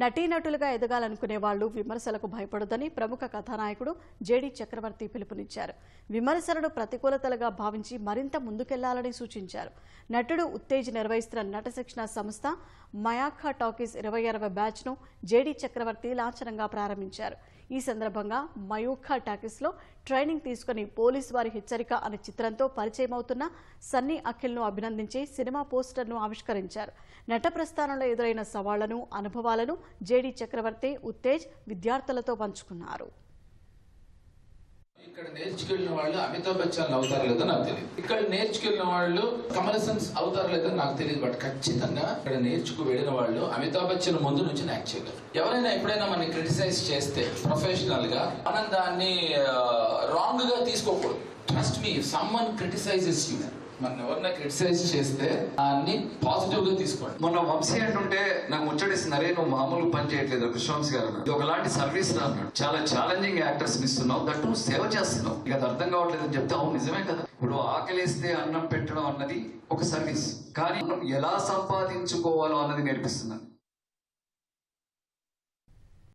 నటీనటులుగా ఎదగాలనుకునే వాళ్ళు విమర్శలకు భయపడొద్దని ప్రముఖ కథానాయకుడు జేడీ చక్రవర్తి పిలుపునిచ్చారు. విమర్శలను ప్రతికూలతలుగా భావించి మరింత ముందుకెళ్ళాలని సూచించారు. నటుడు ఉత్తేజ్ నిర్వహిస్తున్న నట శిక్షణ సంస్థ మయాఖా టాకీస్ ఇరవై అరవై బ్యాచ్ను జేడీ చక్రవర్తి లాంఛనంగా ప్రారంభించారు. ఈ సందర్భంగా మయూఖా టాకీస్లో ట్రైనింగ్ తీసుకుని పోలీస్ వారి హెచ్చరిక అనే చిత్రంతో పరిచయమవుతున్న సన్నీ అఖిల్ను అభినందించి సినిమా పోస్టర్ను ఆవిష్కరించారు. నట ప్రస్థానంలో ఎదురైన సవాళ్ళను అనుభవాలను జేడి చక్రవర్తి ఉత్తేజ్ విద్యార్థులతో పంచుకున్నారు. ఇక్కడ నేర్చుకెళ్ళిన వాళ్ళు అమితాబ్ బచ్చన్ అవుతారు లేదో నాకు తెలియదు ఇక్కడ నేర్చుకెళ్ళిన వాళ్ళు కమల్ హాసన్ అవుతారు లేదో నాకు తెలియదు బట్ ఖచ్చితంగా ఇక్కడ నేర్చుకు వెళ్ళిన వాళ్ళు అమితాబ్ బచ్చన్ ముందు నుంచి యాక్ట్ చేయగలరు ఎవరైనా ఎప్పుడైనా మనం క్రిటిసైజ్ చేస్తే ప్రొఫెషనల్గా మనం దాన్ని రాంగ్గా తీసుకోకూడదు. Trust me someone criticizes you మన ఎవరైనా క్రిటిసైజ్ చేస్తే దాన్ని పాజిటివ్గా తీసుకోండి. మొన్న వంశీ అంటుంటే నాకు ముచ్చడిస్తుంది అరే నువ్వు మామూలు పని చేయట్లేదు కృష్ణవంశీ గారు ఇది ఒకలాంటి సర్వీస్ రా అన్నాడు. చాలా ఛాలెంజింగ్ యాక్టర్స్ ఇస్తున్నావు దట్టు సేవ చేస్తున్నావు. ఇక అది అర్థం కావట్లేదు అని చెప్తే అవును నిజమే కదా. ఇప్పుడు ఆకలిస్తే అన్నం పెట్టడం అన్నది ఒక సర్వీస్ కానీ మనం ఎలా సంపాదించుకోవాలో అన్నది నేర్పిస్తున్నాను.